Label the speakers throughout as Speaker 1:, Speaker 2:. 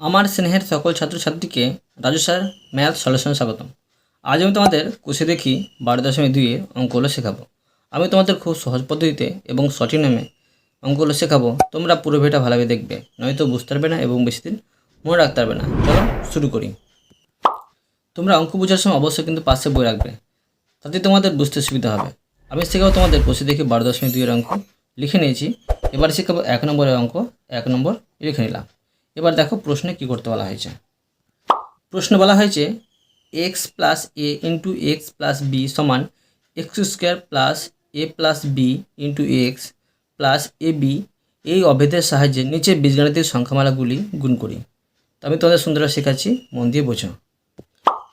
Speaker 1: আমার স্নেহের সকল ছাত্রছাত্রীকে রাজু স্যার ম্যাথ সলিউশন স্বাগতম। আজ আমি তোমাদের কুশে দেখি বারো দশমিক দুইয়ে অঙ্কগুলো শেখাবো। আমি তোমাদের খুব সহজ পদ্ধতিতে এবং সঠিক নামে অঙ্কগুলো শেখাবো। তোমরা পুরো ভিডিওটা ভালোভাবে দেখবে, নয়তো বুঝতে পারবে না এবং বেশি দিন মনে রাখতে পারবে না। চলো শুরু করি। তোমরা অঙ্ক বোঝার সময় অবশ্যই কিন্তু পাশে বই রাখবে, তাতে তোমাদের বুঝতে সুবিধা হবে। আমি শেখাবো তোমাদের বসে দেখি বারো দশমিক দুইয়ের অঙ্ক, লিখে নিয়েছি। এবার শেখাবো এক নম্বরের অঙ্ক, এক নম্বর লিখে নিলাম। এবার দেখো প্রশ্নে কী করতে বলা হয়েছে। প্রশ্ন বলা হয়েছে x plus a into x plus b সমান x square plus a plus b into x plus a b এই অভেদের সাহায্যে নিচে বীজগাণিতিক সংখ্যামালাগুলি গুণ করি। তো আমি তোমাদের সুন্দর শেখাচ্ছি, মন দিয়ে বোঝো।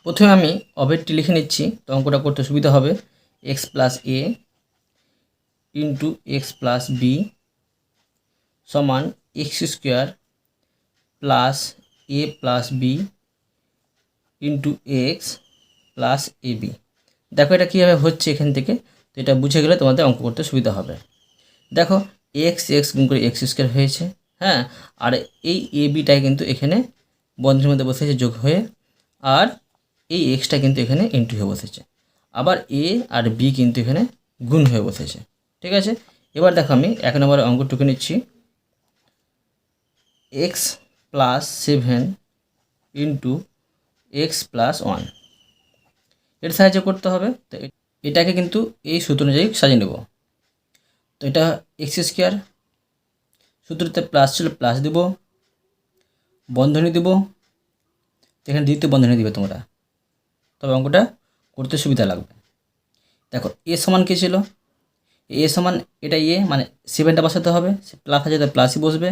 Speaker 1: প্রথমে আমি অভেদটি লিখে নিচ্ছি, তো অঙ্কটা করতে সুবিধা হবে। X plus a into x plus b সমান x square plus a plus b into x plus a b দেখো এটা কীভাবে হচ্ছে এখান থেকে? তো এটা বুঝে গেলে তোমাদের অঙ্ক করতে সুবিধা হবে। দেখো এক্স এক্স গুণ করে এক্স স্কোয়ার হয়েছে হ্যাঁ? আর এই এ বিটাই কিন্তু এখানে বন্ধের মধ্যে বসেছে যোগ হয়ে, আর এই এক্সটা কিন্তু এখানে ইন্টু হয়ে বসেছে। আবার এ আর বি কিন্তু এখানে গুণ হয়ে বসেছে, ঠিক আছে? এবার দেখো আমি এক নম্বরের অঙ্কটুকু নিচ্ছি। X plus seven into x plus one. এর সাহায্য করতে হবে, তো এটাকে কিন্তু এই সূত্র অনুযায়ী সাজিয়ে নেব। তো এটা এক্স স্কোয়ার, সূত্রতে প্লাস ছিল, প্লাস দেব, বন্ধনী দেব এখানে দ্বিতীয় বন্ধনী দিবে তোমরা। তবে অঙ্কটা করতে সুবিধা লাগবে। দেখো, এ সমান কী ছিল? এ সমান এটা ইয়ে মানে সেভেনটা বসাতে হবে প্লাস আছে তো প্লাসই বসবে।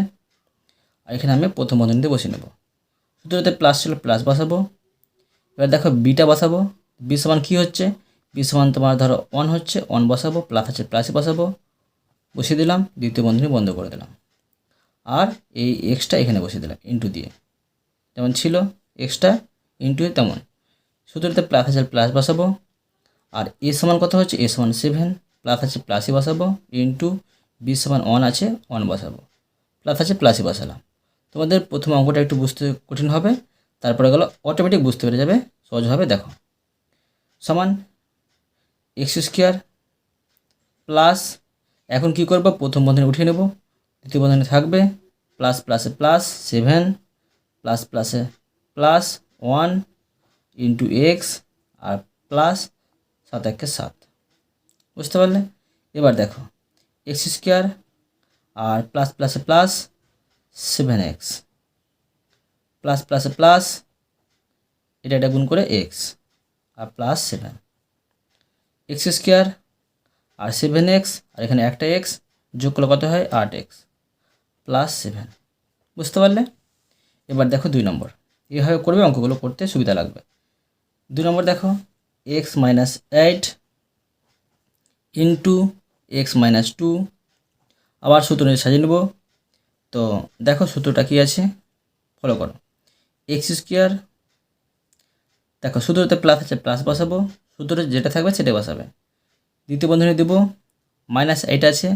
Speaker 1: আর এখানে আমি প্রথম বন্ধনীতে বসিয়ে নেব। সূত্রতে প্লাস ছিল প্লাস বসাবো। এবার দেখো বিটা বসাবো। বি সমান কী হচ্ছে? বি সমান তোমার ধরো ওয়ান হচ্ছে ওয়ান বসাবো প্লাস আছে প্লাসে বসাবো। বসিয়ে দিলাম, দ্বিতীয় বন্ধনী বন্ধ করে দিলাম। আর এই এক্সটা এখানে বসিয়ে দিলাম ইন্টু দিয়ে। যেমন ছিল এক্সটা ইন্টু তেমন। সূত্রতে প্লাস আছে প্লাস বসাবো। আর এ সমান কত হচ্ছে? এ সমান সেভেন প্লাস আছে প্লাসই বসাবো। ইন্টু বি সমান ওয়ান আছে ওয়ান বসাবো। প্লাস আছে প্লাসই বসালাম। তোমাদের প্রথম অঙ্কটা একটু বুঝতে কঠিন হবে, তারপরে গেলো অটোমেটিক বুঝতে পেরে যাবে সহজভাবে দেখো। সমান এক্স স্কোয়ার প্লাস এখন কি করব? প্রথম বন্ধনে উঠিয়ে নেব, দ্বিতীয় বন্ধনে থাকবে প্লাস প্লাসে প্লাস সেভেন প্লাস প্লাসে প্লাস ওয়ান ইন্টু এক্স আর প্লাস সাত একে সাত। বুঝতে পারলে? এবার দেখো এক্স স্কোয়ার আর প্লাস প্লাসে প্লাস সেভেন এক্স প্লাস প্লাসে প্লাস এটা এটা গুণ করে এক্স আর প্লাস সেভেন এক্স স্কোয়ার আর সেভেন এক্স আর এখানে একটা এক্স যোগ করলে কত হয়? আট এক্স প্লাস সেভেন বুঝতে পারলে? এবার দেখো দুই নম্বর। এভাবে করবে, অঙ্কগুলো করতে সুবিধা লাগবে। দুই নম্বর দেখো x minus eight into x minus two আবার সূত্র নিয়ে সাজিয়ে নেব। তো দেখো সূত্রটা কী আছে? ফলো করো। এক্স স্কোয়ার দেখো সূত্রতে প্লাস আছে প্লাস বসাবো। সূত্রে যেটা থাকবে সেটা বসাবে। দ্বিতীয় বন্ধনী দেব মাইনাস এইট আছে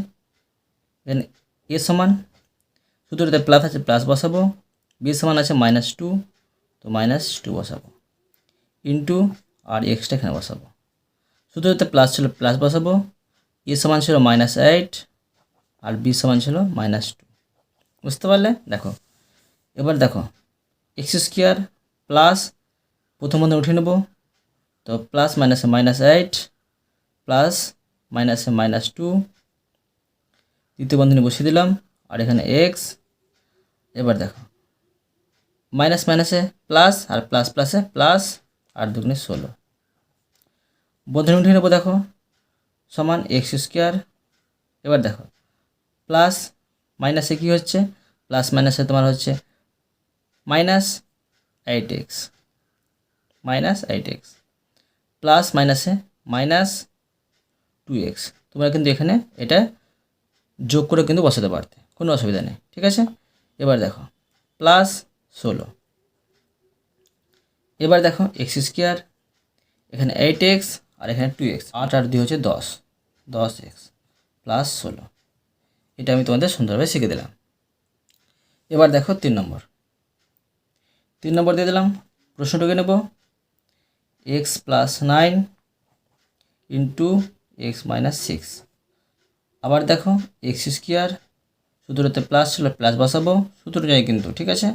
Speaker 1: দেন এ সমান, সূত্রতে প্লাস আছে প্লাস বসাবো। বি সমান আছে মাইনাস টু তো মাইনাস টু বসাবো। ইন্টু আর এক্সটা এখানে বসাবো। সূত্রতে প্লাস ছিল প্লাস বসাবো। এ সমান ছিল মাইনাস এইট আর বি সমান ছিল মাইনাস টু বুঝতে পারলে? দেখো। এবার দেখো। এক্স স্কোয়ার প্লাস প্রথম বন্ধনে উঠে নেব। তো প্লাস মাইনাসে মাইনাস এইট প্লাস মাইনাসে মাইনাস টু দ্বিতীয় বন্ধনী বসিয়ে দিলাম। আর এখানে এক্স এবার দেখো। মাইনাস মাইনাসে প্লাস আর প্লাস প্লাসে প্লাস আর দুগুণে ষোলো। বন্ধনী উঠে নেব দেখো। সমান এক্স স্কোয়ার এবার দেখো। প্লাস মাইনাসে কী হচ্ছে? প্লাস মাইনাসে তোমার হচ্ছে minus eight x minus eight x plus মাইনাসে মাইনাস টু এক্স তোমরা কিন্তু এখানে এটা যোগ করে কিন্তু বসাতে পারতে, কোনো অসুবিধা নেই, ঠিক আছে? এবার দেখো প্লাস ষোলো। এবার দেখো এক্স স্কোয়ার এখানে এইট এক্স আর এখানে টু এক্স আট আর দুই হচ্ছে দশ দশ এক্স প্লাস ষোলো। এটা আমি তোমাদের সুন্দরভাবে শিখে দিলাম। এবার দেখো তিন নম্বর। তিন নম্বর দিয়ে দিলাম, প্রশ্নটুকে নেব। X plus nine into x minus six আবার দেখো এক্স স্কোয়ার সূত্রতে প্লাস ছিল প্লাস বসাবো, সূত্র অনুযায়ী কিন্তু, ঠিক আছে?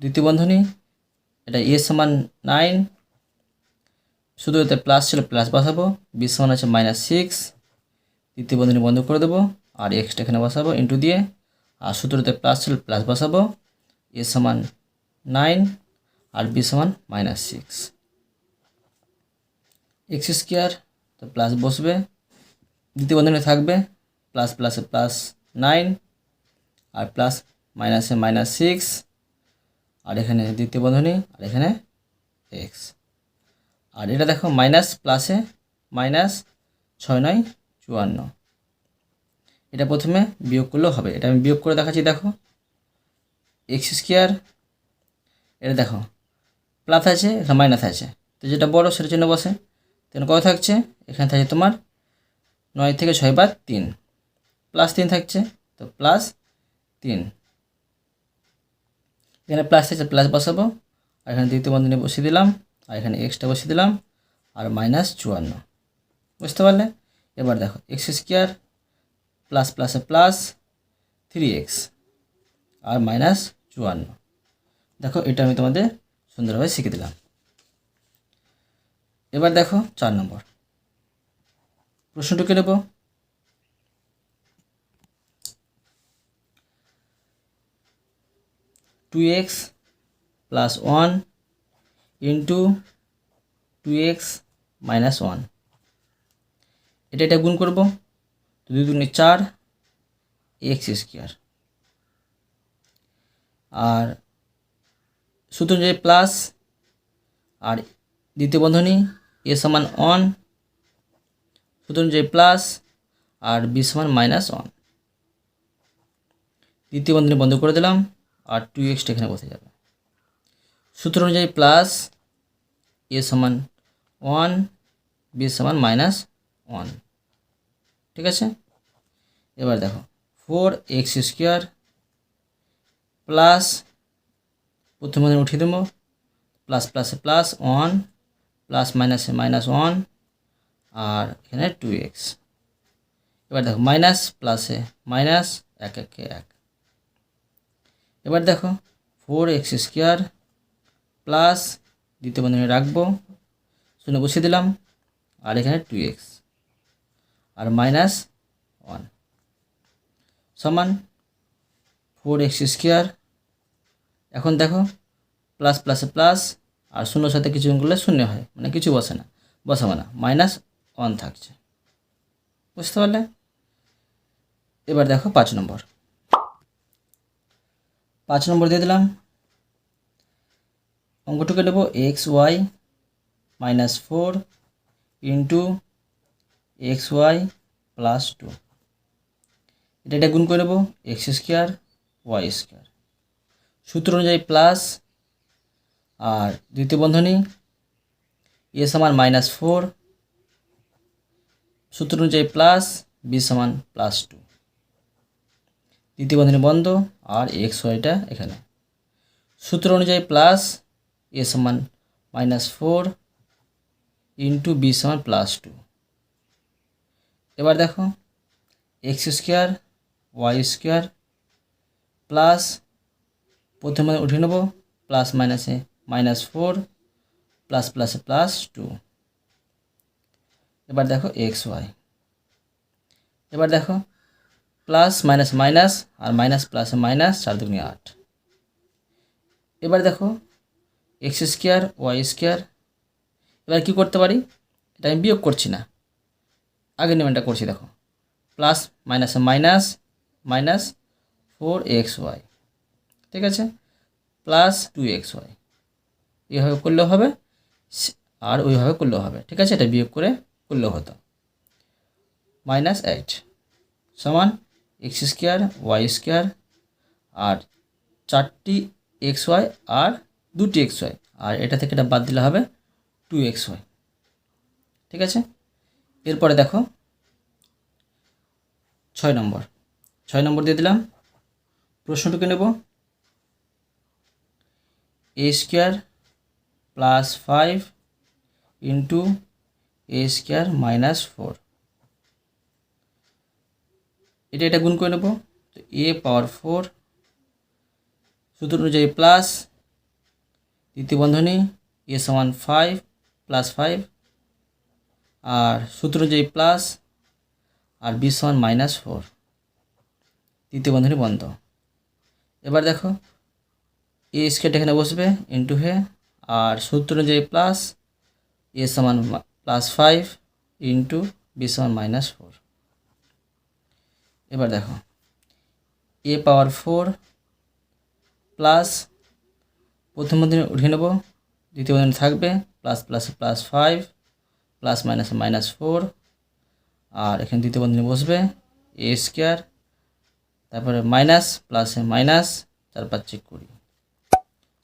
Speaker 1: দ্বিতীয় বন্ধনী, এটা এ সমান নাইন সূত্রতে প্লাস ছিল প্লাস বসাবো বি সমান আছে মাইনাস সিক্স দ্বিতীয় বন্ধনী বন্ধ করে দেবো। আর এক্সটা এখানে বসাবো ইন্টু দিয়ে, আর সূত্রতে প্লাস ছিল প্লাস বসাবো এ সমান নাইন আর বি সমান মাইনাস সিক্স এক্স স্কোয়ার তো প্লাস বসবে, দ্বিতীয় বন্ধনী থাকবে প্লাস প্লাসে প্লাস নাইন আর প্লাস মাইনাসে মাইনাস সিক্স আর এখানে দ্বিতীয় বন্ধনী, আর এখানে এক্স আর এটা দেখো মাইনাস প্লাসে মাইনাস ছয় নয়, চুয়ান্ন। এটা প্রথমে বিয়োগ করলেও হবে। এটা আমি বিয়োগ করে দেখাচ্ছি, দেখো। এক্স স্কোয়ার এটা দেখো প্লাস আছে, এখানে মাইনাস আছে। তো যেটা বড়, সেটার জন্য বসে। তেন কত থাকছে? এখানে থাকছে তোমার নয় থেকে ছয় বার তিন। প্লাস তিন থাকছে, তো প্লাস তিন। এখানে প্লাস থাকছে প্লাস বসাবো। আর এখানে দ্বিতীয় বন্ধনী বসিয়ে দিলাম। আর এখানে এক্সটা বসিয়ে দিলাম। আর মাইনাস চুয়ান্ন। বুঝতে পারলে? এবার দেখো এক্স স্কোয়ার প্লাস প্লাসে প্লাস থ্রি এক্স আর মাইনাস চুয়ান্ন। দেখো, এটা আমি তোমাদের সুন্দরভাবে শিখে দিলাম। এবার দেখো, চার নম্বর। প্রশ্নটুকে নেব? Two x plus one into two x minus one এটা এটা গুণ করব। তো দুই দুগুণে চার এক্স স্কোয়ার আর সূত্র অনুযায়ী প্লাস আর দ্বিতীয় বন্ধনী এ সমান ওয়ান সূত্র অনুযায়ী প্লাস আর বি সমান মাইনাস ওয়ান দ্বিতীয় বন্ধনী বন্ধ করে দিলাম, আর টু এক্সটা এখানে বসে যাবে। সূত্র অনুযায়ী প্লাস এ সমান ওয়ান বি সমান মাইনাস ওয়ান ঠিক আছে? এবার দেখো ফোর এক্স স্কোয়ার প্লাস প্রথম উঠিয়ে দেবো প্লাস প্লাসে প্লাস ওয়ান প্লাস মাইনাসে মাইনাস ওয়ান আর এখানে টু এক্স এবার দেখো মাইনাস প্লাসে মাইনাস এক, একে, এক এবার দেখো ফোর এক্স স্কোয়ার প্লাস দ্বিতীয় বন্ধনী রাখব, শূন্য বসিয়ে দিলাম, আর এখানে টু এক্স আর মাইনাস ওয়ান সমান ফোর এক্স স্কোয়ার এখন দেখো প্লাস প্লাসে প্লাস আর শূন্যর সাথে কিছু করলে শূন্য হয়। মানে কিছু বসে না, বসাবো না। মাইনাস ওয়ান থাকছে। বুঝতে পারলে? এবার দেখো পাঁচ নম্বর। পাঁচ নম্বর দিয়ে দিলাম। অঙ্কটুকে নেব x y minus four into x y plus two এটা এটা গুণ করে নেব এক্স স্কোয়ার ওয়াই স্কোয়ার সূত্র অনুযায়ী প্লাস আর দ্বিতীয় বন্ধনী এ সমান মাইনাস ফোর সূত্র অনুযায়ী প্লাস বি সমান প্লাস টু দ্বিতীয় বন্ধনী বন্ধ, আর এক্স ওয়াইটা এখানে। সূত্র অনুযায়ী প্লাস এ সমান মাইনাস ফোর ইন্টু বি সমান প্লাস টু এবার দেখো x square y square plus প্রথমে উঠে নেব প্লাস মাইনাসে মাইনাস ফোর প্লাস প্লাসে প্লাস টু এবার দেখো এক্স ওয়াই এবার দেখো প্লাস মাইনাস মাইনাস আর মাইনাস প্লাসে মাইনাস চার দুগুণে আট। এবার দেখো এক্স স্কোয়ার ওয়াই স্কোয়ার এবার কী করতে পারি? এটা আমি বিয়োগ করছি না। আগের নিয়মটা করছি, দেখো। প্লাস মাইনাসে minus minus four x y ঠিক আছে? প্লাস টু এক্স ওয়াই এইভাবে করলেও হবে আর ওইভাবে করলেও হবে। ঠিক আছে? এটা বিয়োগ করে করলেও হতো। মাইনাস এইট সমান এক্স স্কোয়ার ওয়াই স্কোয়ার আর চারটি এক্স ওয়াই আর দুটি এক্স ওয়াই আর এটা থেকে এটা বাদ দিলে হবে টু এক্স ওয়াই ঠিক আছে? এরপরে দেখো, ছয় নম্বর। ছয় নম্বর দিয়ে দিলাম। প্রশ্নটুকে নেব। A square plus five into a square minus four. এটা এটা গুণ করে নেব। তো এ পাওয়ার ফোর সূত্র অনুযায়ী প্লাস দ্বিতীয় বন্ধনী এ সমান ফাইভ, প্লাস ফাইভ আর সূত্র অনুযায়ী প্লাস আর বি সমান মাইনাস ফোর। তৃতীয় বন্ধনী বন্ধ। এবার দেখো, এ স্কোয়ারটা এখানে বসবে ইন্টু হয়ে আর সূত্র অনুযায়ী প্লাস, এ সমান প্লাস ফাইভ ইন্টু বি সমান মাইনাস ফোর। এবার দেখো, এ পাওয়ার ফোর প্লাস প্রথম বন্ধনী উঠিয়ে নেব, দ্বিতীয় বন্ধনী থাকবে, plus plus plus five plus minus minus four আর এখানে দ্বিতীয় বন্ধনী বসবে এ স্কোয়ার তারপরে মাইনাস প্লাসে মাইনাস চার পাঁচে কুড়ি।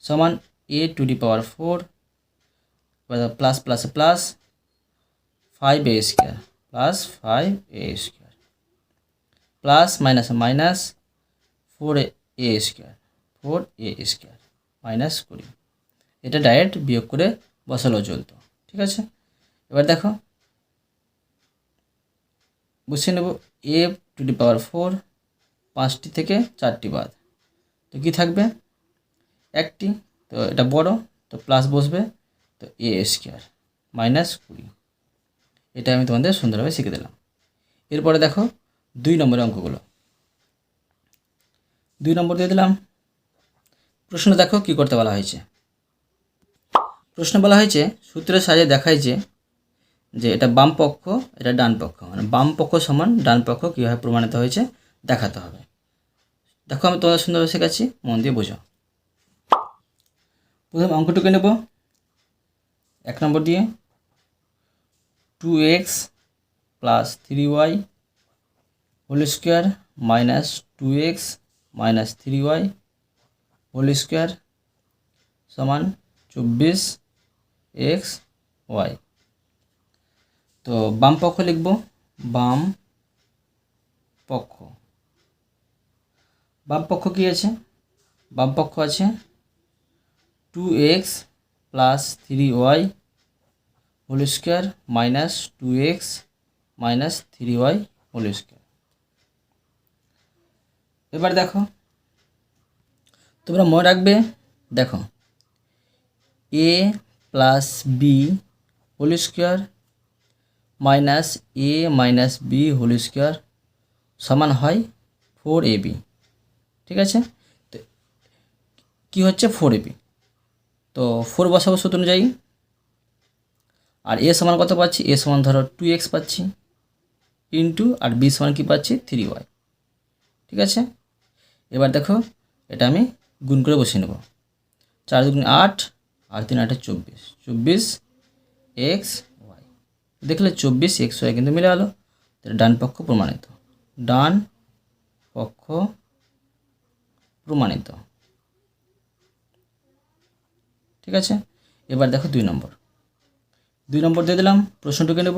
Speaker 1: সমান a to the power four plus প্লাসে plus five a square plus five a square plus minus minus four a square four a square minus কুড়ি। এটা ডাইরেক্ট বিয়োগ করে বসালেও চলতো, ঠিক আছে? এবার দেখো। বসিয়ে নেব a to the power four পাঁচটি থেকে চারটি বাদ। তো কী থাকবে? একটি, তো এটা বড়, তো প্লাস বসবে, তো এ স্কোয়ার মাইনাস কুড়ি। এটা আমি তোমাদের সুন্দরভাবে শিখে দিলাম। এরপরে দেখো দুই নম্বরের অঙ্কগুলো। দুই নম্বর দিয়ে দিলাম। প্রশ্ন দেখো কি করতে বলা হয়েছে? প্রশ্ন বলা হয়েছে, সূত্রের সাহায্যে দেখায় যে যে এটা বাম পক্ষ, এটা ডান পক্ষ। মানে বাম পক্ষ সমান, ডান পক্ষ কীভাবে প্রমাণিত হয়েছে দেখাতে হবে। দেখো আমি তোমাদের সুন্দরভাবে শেখাচ্ছি, মন দিয়ে বোঝো। প্রথম অঙ্কটুকু নেব। এক নম্বর দিয়ে two x plus three y whole square minus two x minus three y whole square সমান চব্বিশ এক্স ওয়াই তো বাম পক্ষ লিখব, বাম পক্ষ। বাম পক্ষ কী আছে? বাম পক্ষ আছে two x plus three y whole square minus two x minus three y whole square এবার দেখো, তোমরা মনে রাখবে, দেখো a plus b whole square minus a minus b whole square সমান হয় ফোর এ বি। ঠিক আছে? তো কী হচ্ছে? Four a b. তো ফোর বসাবো সূত্র অনুযায়ী। আর এ সমান কত পাচ্ছি? এ সমান ধরো টু এক্স পাচ্ছি ইন্টু আর বি সমান কী পাচ্ছি? থ্রি ওয়াই ঠিক আছে? এবার দেখো, এটা আমি গুণ করে বসিয়ে নেব। চার দুগুণ আট, আর তিন আটে চব্বিশ। চব্বিশ এক্স দেখলে চব্বিশ এক্স ওয়াই কিন্তু মিলে গেলো। ডান পক্ষ প্রমাণিত। ডান পক্ষ প্রমাণিত। ঠিক আছে? এবার দেখো দুই নম্বর। দুই নম্বর দিয়ে দিলাম প্রশ্নটুকে নেব।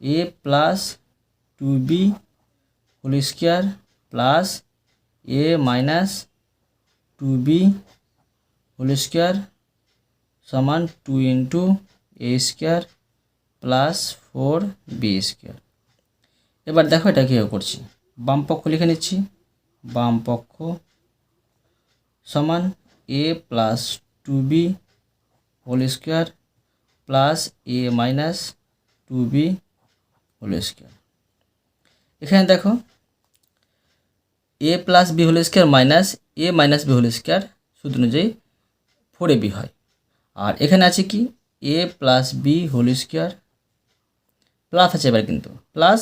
Speaker 1: A plus two b whole square plus a minus two b whole square সমান two into a square plus four b square এবার দেখো এটা কীভাবে করছি। বাম পক্ষ লিখে নিচ্ছি। বাম পক্ষ সমান a plus two b whole square plus a minus two b whole square এখানে দেখো a plus b whole square minus a minus b whole square সূত্র অনুযায়ী ফোর এ বি হয়। আর এখানে আছে কি? A plus b whole square plus আছে এবার কিন্তু। Plus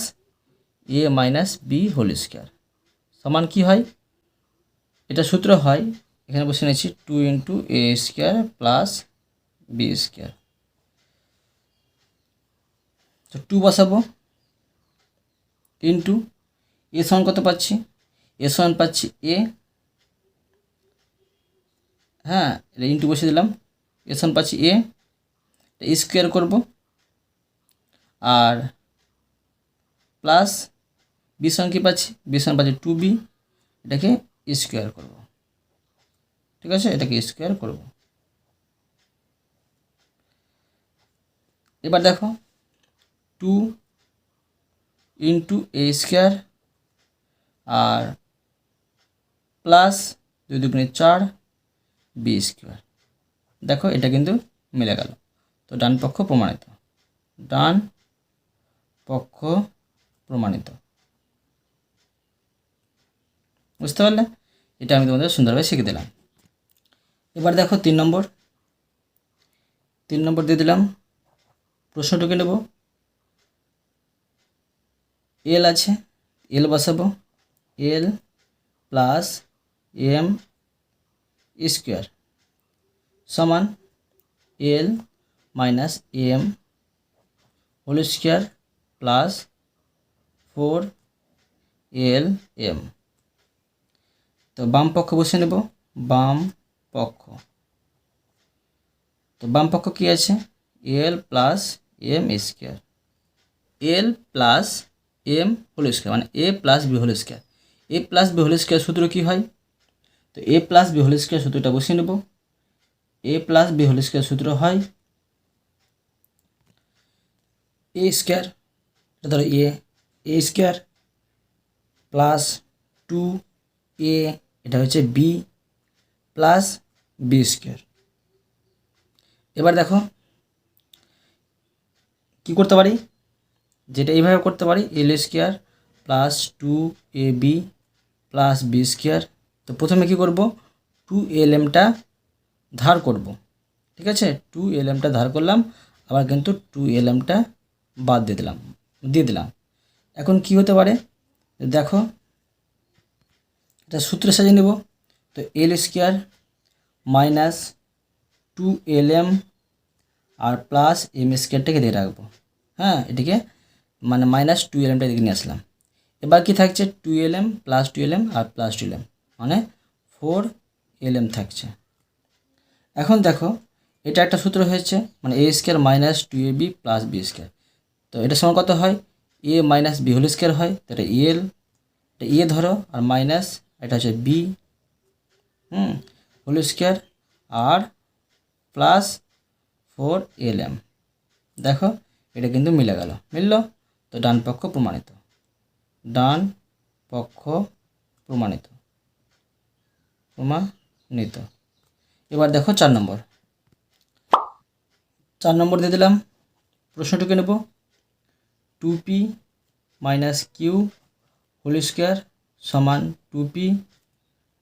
Speaker 1: a minus b whole square. সমান কি হয়? এটা সূত্র হয়, এখানে বসে নিয়েছি two into a square plus b square. তো টু বসাবো। ইন্টু এ সমান কত পাচ্ছি? এ সমান পাচ্ছি এ। হ্যাঁ এটা ইন্টু বসে দিলাম। এ সমান পাচ্ছি এ। স্কোয়ার করব। আর প্লাস বি সমান কী পাচ্ছি? বি পাচ্ছি টু বি এটাকে স্কোয়ার করব। ঠিক আছে? এটাকে স্কোয়ার করব। এবার দেখো টু ইন্টু এ স্কোয়ার আর প্লাস দুই দুগুণে চার বি স্কোয়ার দেখো, এটা কিন্তু মিলে গেল। তো ডান পক্ষ প্রমাণিত। ডান পক্ষ প্রমাণিত। বুঝতে পারলে? এটা আমি তোমাদের সুন্দরভাবে শিখে দিলাম। এবার দেখো তিন নম্বর। তিন নম্বর দিয়ে দিলাম। প্রশ্নটুকু নেব? এল আছে। এল বসাবো। এল প্লাস এম স্কোয়ার সমান L minus M whole square plus four L M. তো বাম পক্ষ বসে নেব, বাম পক্ষ। তো বাম পক্ষ কী আছে? L plus M square. L plus M whole square মানে A plus B whole square. A plus B whole square সূত্র কী হয়? তো A plus B whole square সূত্রটা বসিয়ে নেব। A plus B whole square সূত্র হয় এ স্কোয়ার ধরো A A square plus two A, এটা হচ্ছে বি প্লাস বি স্কোয়ার। এবার দেখো, কি করতে পারি? যেটা এইভাবে করতে পারি, L square plus two A B plus B square. তো প্রথমে কি করব? টু এল এমটা ধার করব। ঠিক আছে? টু এল এমটা ধার করলাম, আবার কিন্তু টু এল এমটা বাদ দিয়ে দিলাম। দিয়ে দিলাম। এখন কি হতে পারে? দেখো, এটা সূত্রে সাজিয়ে নেব। তো L square minus two L M আর প্লাস এম স্কোয়ারটাকে দিয়ে রাখব। হ্যাঁ এটিকে মানে মাইনাস টু এল এমটা এদিকে নিয়ে আসলাম। এবার কি থাকছে? Two L M plus two L M আর প্লাস টু এল এম মানে ফোর এল এম থাকছে। এখন দেখো, এটা একটা সূত্র হয়েছে মানে A square minus two A B plus B square তো এটার সময় কত হয়? A minus B whole square হয়, তো এটা এল এটা এ ধরো, আর মাইনাস এটা হচ্ছে বি হুম হোল স্কোয়ার আর প্লাস ফোর এল এম দেখো, এটা কিন্তু মিলে গেল, মিলল? তো ডান পক্ষ প্রমাণিত, ডান পক্ষ প্রমাণিত প্রমাণিত। এবার দেখো চার নম্বর। চার নম্বর দিয়ে দিলাম, প্রশ্নটুকু নেব। Two P minus Q whole square সমান two P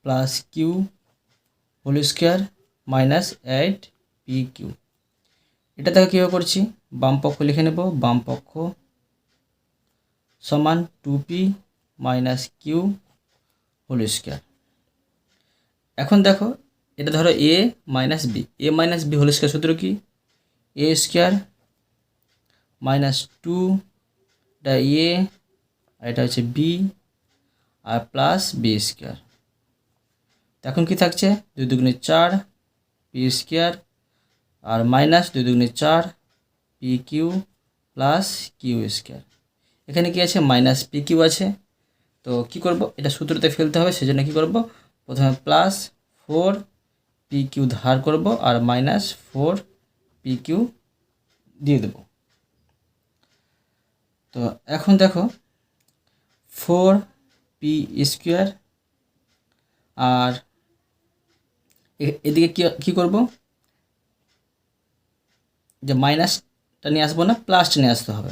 Speaker 1: plus Q whole square minus eight P Q এটা দেখো কীভাবে করছি? বাম পক্ষ লিখে নেব। বাম পক্ষ সমান two P minus Q whole square এখন দেখো, এটা ধরো A minus B A minus B whole square সূত্র কি? এ স্কোয়ার মাইনাস টু এটা এ আর এটা হচ্ছে বি আর প্লাস বি স্কোয়ার এখন কি থাকছে? দুই দুগুণে চার পি স্কোয়ার আর মাইনাস দুই দুগুণে চার P Q plus Q square এখানে কি আছে? মাইনাস পি কিউ আছে। তো কি করব? এটা সূত্রতে ফেলতে হবে, সেজন্য কি করব? প্রথমে প্লাস ফোর পি কিউ ধার করব, আর মাইনাস ফোর পি কিউ দিয়ে দেব। তো এখন দেখো ফোর পি স্কোয়ার আর এদিকে কী কী করব? যে মাইনাসটা নিয়ে আসব না, প্লাসটা নিয়ে আসতে হবে।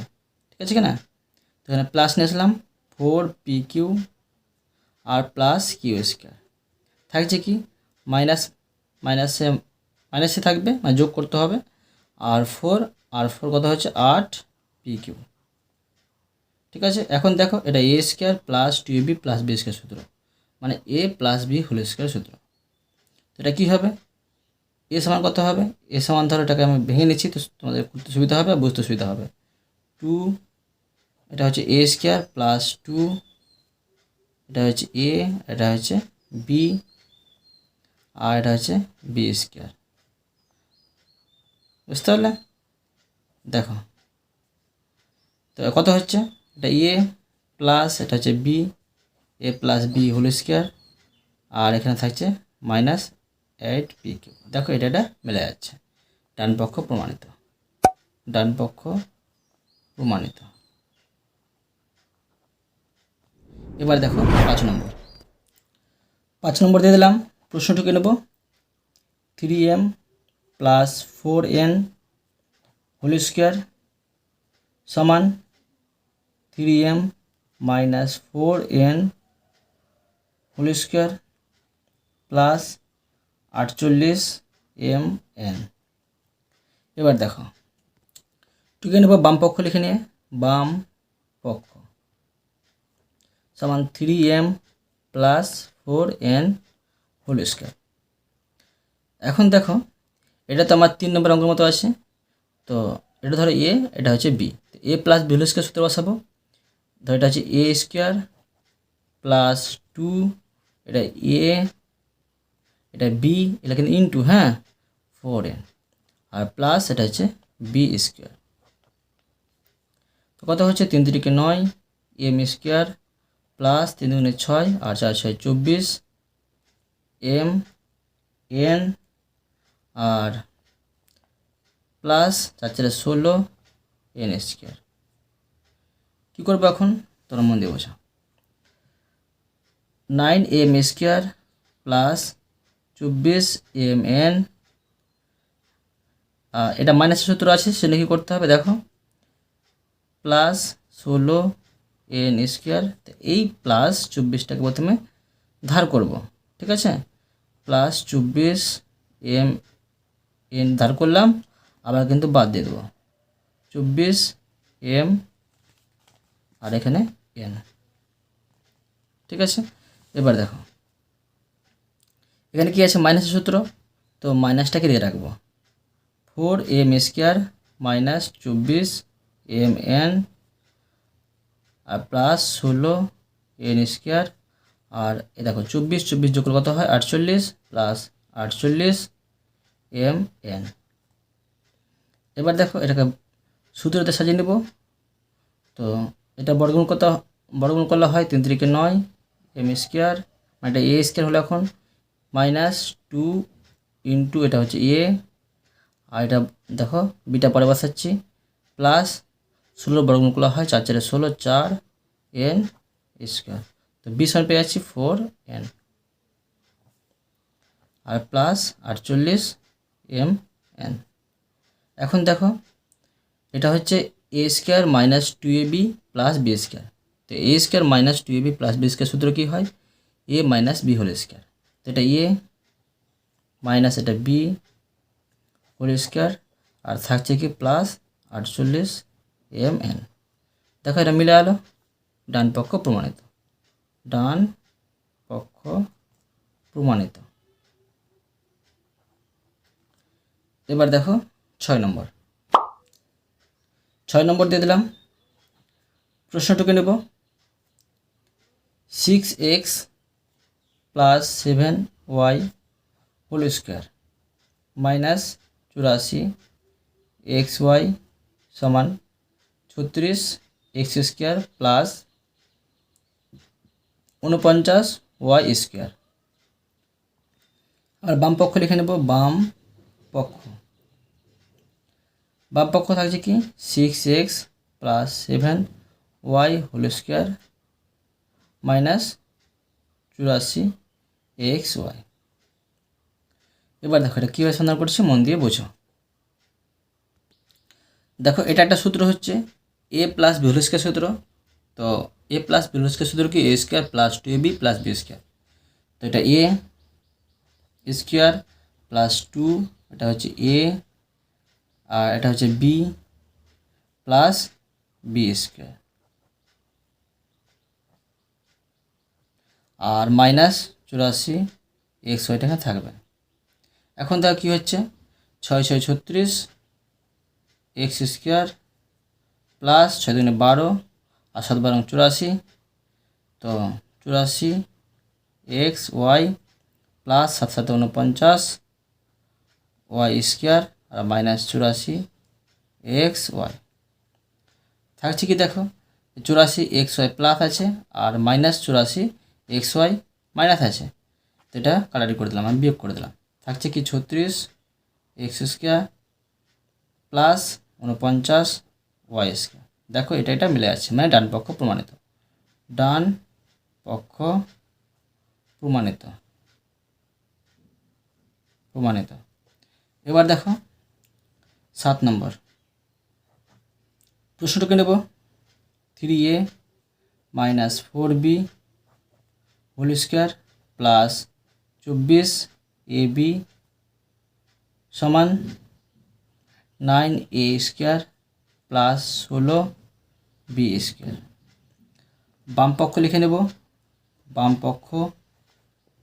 Speaker 1: ঠিক আছে কি না তো এখানে প্লাস নিয়ে আসলাম ফোর পি কিউ আর প্লাস কিউ স্কোয়ার থাকছে কি? মাইনাস, মাইনাসে মাইনাসে থাকবে মানে যোগ করতে হবে। আর ফোর আর ফোর কত হচ্ছে? আট পি কিউ ঠিক আছে? এখন দেখো, এটা A square plus two B plus B square সূত্র। মানে A plus B whole square সূত্র। তো এটা কী হবে? এ সমান কত হবে? এ সমান ধরো, এটাকে আমি ভেঙে নিচ্ছি, তো তোমাদের করতে সুবিধা হবে, বুঝতে সুবিধা হবে। টু এটা হচ্ছে এ স্কোয়ার প্লাস টু এটা হচ্ছে এ এটা হচ্ছে বি আর এটা হচ্ছে বি স্কোয়ার বুঝতে পারলে? দেখো। তো কত হচ্ছে? এটা এ প্লাস এটা হচ্ছে B A plus B whole square আর এখানে থাকছে মাইনাস এইট পি কিউ দেখো এটা এটা মিলে যাচ্ছে। ডান পক্ষ প্রমাণিত। ডান পক্ষ প্রমাণিত। এবার দেখো পাঁচ নম্বর। পাঁচ নম্বর দিয়ে দিলাম। প্রশ্নটুকু নেব। Three M plus four N whole square সমান three M minus four N whole square plus আটচল্লিশ এম এন এবার দেখো, টুকে নেব বাম পক্ষ লিখে নিয়ে, বাম পক্ষ। সমান three M plus four N whole square এখন দেখো, এটা তো আমার তিন নম্বর অঙ্কের মতো আছে, তো এটা ধরো এ, এটা হচ্ছে B. A plus B whole square সূত্র বসাবো। এটা হচ্ছে এ স্কোয়ার প্লাস টু এটা এ এটা বি এটা কিন্তু ইন্টু হ্যাঁ? ফোর এন আর প্লাস এটা হচ্ছে বি স্কোয়ার তো কত হচ্ছে? তিন তিরিকে নয় এম স্কোয়ার প্লাস তিন দুগুণে ছয়, আর চার ছয় চব্বিশ এম এন আর প্লাস চার চারে ষোলো এন স্কোয়ার কী করব এখন? তোমরা মন দিয়ে বোঝা নাইন এম স্কোয়ার প্লাস চব্বিশ এম এন এটা মাইনাসের সূত্র আছে, সেটা কী করতে হবে দেখো। প্লাস ষোলো এন স্কোয়ার এই প্লাস চব্বিশটাকে প্রথমে ধার করব, ঠিক আছে? প্লাস চব্বিশ এম এন ধার করলাম, আবার কিন্তু বাদ দিয়ে দেবো। চব্বিশ এম আর এখানে এন ঠিক আছে? এবার দেখো। এখানে কি আছে? মাইনাসের সূত্র। তো মাইনাসটাকে দিয়ে রাখব। ফোর এম স্কোয়ার মাইনাস চব্বিশ এম এন আর প্লাস ষোলো এন স্কোয়ার। আর এ দেখো, চব্বিশ চব্বিশ যোগ কত হয়? আটচল্লিশ প্লাস আটচল্লিশ এম এন। এবার দেখো, এটাকে সূত্রতে সাজিয়ে নেব। তো এটা বর্গমূল কত বর্গমূল করলে হয় তিন তিরিকে নয় এম স্কোয়ার মানে এটা এ স্কোয়ার হলো এখন মাইনাস টু ইন্টু এটা হচ্ছে এ আর এটা দেখো বিটা পরে বসাচ্ছি প্লাস ষোলো বর্গমূল করা হয় চার চারে ষোলো, চার এন স্কোয়ার তো বিশ আমি পেয়ে যাচ্ছি ফোর এন আর প্লাস আটচল্লিশ এম এন এখন দেখো, এটা হচ্ছে A square minus two A B plus B square তো A square minus two A B plus B square সূত্র কী হয়? A minus B whole square তো এটা এ মাইনাস এটা বি হোল স্কোয়ার আর থাকছে কি প্লাস আটচল্লিশ এম এন দেখো এটা মিলে গেলো ডান পক্ষ প্রমাণিত। ডান পক্ষ প্রমাণিত। এবার দেখো ছয় নম্বর। ছয় নম্বর দিয়ে দিলাম। প্রশ্নটুকু নেব। Six X plus seven Y whole square minus চুরাশি এক্স ওয়াই সমান ছত্রিশ এক্স স্কোয়ার প্লাস উনপঞ্চাশ ওয়াই স্কোয়ার আর বাম পক্ষ লিখে নেব, বাম পক্ষ। বাম পক্ষ থাকছে কি? Six X plus seven Y whole square minus চুরাশি এক্স ওয়াই এবার দেখো, এটা কীভাবে সন্ধান করছি? মন দিয়ে বোঝো। দেখো, এটা একটা সূত্র হচ্ছে A plus B whole square সূত্র। তো A plus B whole square সূত্র কি? A square plus two A B plus B square তো এটা এ স্কোয়ার প্লাস টু এটা হচ্ছে এ আর এটা হচ্ছে বি প্লাস বি স্কোয়ার আর মাইনাস চুরাশি এক্স ওয়াইটা এখানে থাকবে। এখন দেখো কী হচ্ছে? ছয় ছয় ছত্রিশ এক্স স্কোয়ার প্লাস ছয় দুগুণে বারো আর সাত বারো চুরাশি। তো চুরাশি এক্স ওয়াই প্লাস সাত সাত উনপঞ্চাশ ওয়াই স্কোয়ার আর মাইনাস চুরাশি এক্স ওয়াই থাকছে কি দেখো? চুরাশি এক্স ওয়াই প্লাস আছে আর মাইনাস চুরাশি এক্স ওয়াই মাইনাস আছে। তো এটা কাটারি করে দিলাম, আমি বিয়োগ করে দিলাম। থাকছে কি ছত্রিশ এক্স স্কোয়ার প্লাস উনপঞ্চাশ ওয়াই স্কোয়ার দেখো এটা এটা মিলে আছে মানে ডান পক্ষ প্রমাণিত। ডান পক্ষ প্রমাণিত। প্রমাণিত। এবার দেখো সাত নম্বর। প্রশ্নটাকে নেব। Three A minus four B whole square plus চব্বিশ এ বি সমান নাইন এ স্কোয়ার প্লাস ষোলো বি স্কোয়ার বাম পক্ষ লিখে নেব। বাম পক্ষ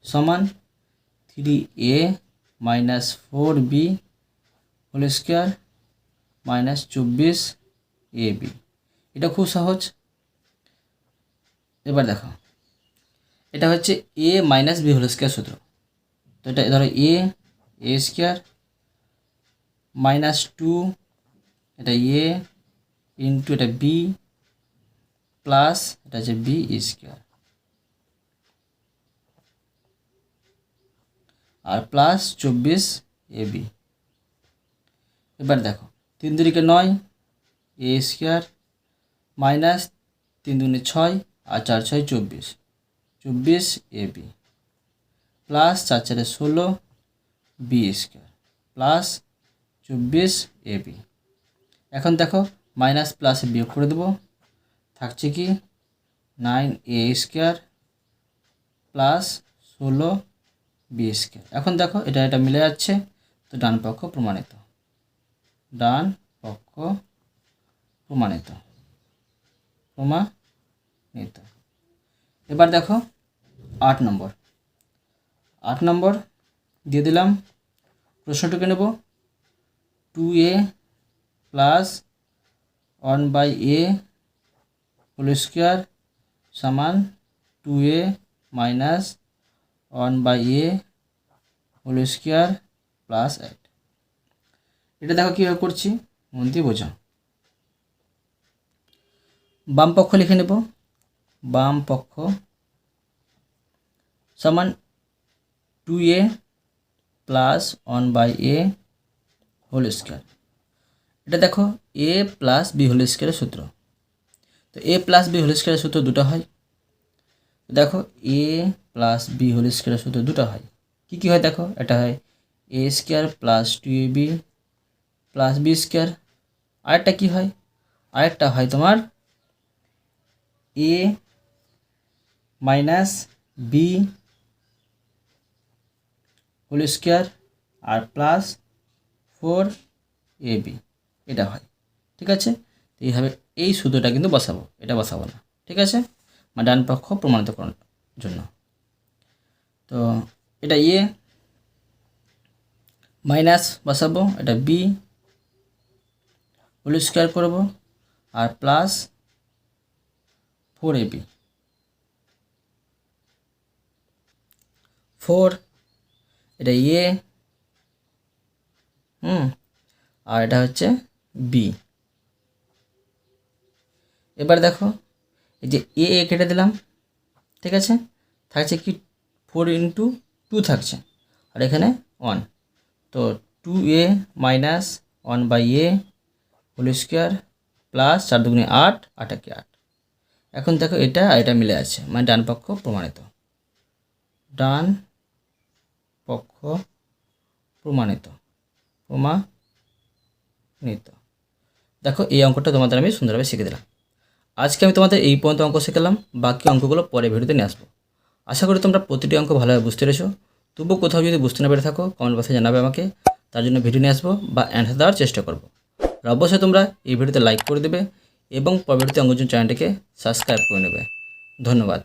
Speaker 1: সমান three A minus four B whole square minus চব্বিশ এ বি। এটা খুব সহজ। এবার দেখো। এটা হচ্ছে A minus B whole square সূত্র। তো এটা ধরো A A square minus two, এটা এ ইন্টু এটা বি প্লাস এটা হচ্ছে বি স্কোয়ার। আর প্লাস চব্বিশ এ বি। এবার দেখো, তিন দুরিকে নয় এ স্কোয়ার মাইনাস তিন দুগুণে ছয় আর চার ছয় চব্বিশ। চব্বিশ এ বি প্লাস চার চারে ষোলো বি স্কোয়ার প্লাস চব্বিশ এ বি এখন দেখো মাইনাস প্লাস বিয়োগ করে দেবো। থাকছে কি নাইন এ স্কোয়ার প্লাস ষোলো বি স্কোয়ার এখন দেখো, এটা এটা মিলে যাচ্ছে, তো ডান পক্ষ প্রমাণিত। ডান পক্ষ প্রমাণিত। প্রমাণিত। এবার দেখো আট নম্বর। আট নম্বর দিয়ে দিলাম। প্রশ্নটুকু নেব। Two A plus one by A whole square সমান two A minus one by A whole square plus eight এটা দেখো কীভাবে করছি। মন দিয়ে বোঝো। বাম পক্ষ লিখে নেব। বাম পক্ষ সমান two A plus one by A whole square এটা দেখো এ প্লাস বি হোল স্কোয়ারের সূত্র। তো এ প্লাস বি হোল স্কোয়ারের সূত্র দুটো হয়। দেখো এ প্লাস বি হোল স্কোয়ারের সূত্র দুটো হয়। কী কী হয় দেখো? এটা হয় A square plus two A B plus B square. আরেকটা কী হয়? আরেকটা হয় তোমার A minus B whole square R plus four A B এটা হয়। ঠিক আছে? এইভাবে এই সূত্রটা কিন্তু বসাবো। এটা বসাবো না। ঠিক আছে? মানে ডান পক্ষ প্রমাণিত জন্য। তো এটা এ মাইনাস বসাবো। এটা বি হোল স্কোয়ার করব আর plus four A B four এটা এ হুম, আর এটা হচ্ছে বি এবার দেখো, এই যে এ এ কেটে দিলাম, ঠিক আছে? থাকছে কি ফোর ইন্টু টু থাকছে, আর এখানে ওয়ান তো two A minus one by A whole square plus চার দুগুণে আট আটাকে আট। এখন দেখো এটা এটা মিলে আছে মানে ডান পক্ষ প্রমাণিত। ডান পক্ষ প্রমাণিত প্রমাণিত। দেখো এই অঙ্কটা তোমাদের আমি সুন্দরভাবে শিখে দিলাম। আজকে আমি তোমাদের এই পর্যন্ত অঙ্ক শেখালাম, বাকি অঙ্কগুলো পরে ভিডিওতে নিয়ে আসব। আশা করি তোমরা প্রতিটি অঙ্ক ভালোভাবে বুঝতে পেরেছ। তবুও কোথাও যদি বুঝতে না পেরে থাকো কমেন্ট বক্সে জানাবে আমাকে, তার জন্য ভিডিও নিয়ে আসব বা অ্যান্সার দেওয়ার চেষ্টা করব। আর অবশ্যই তোমরা এই ভিডিওতে লাইক করে দেবে এবং পরবর্তী অঙ্গজন চ্যানেলটিকে সাবস্ক্রাইব করে নেবে। ধন্যবাদ।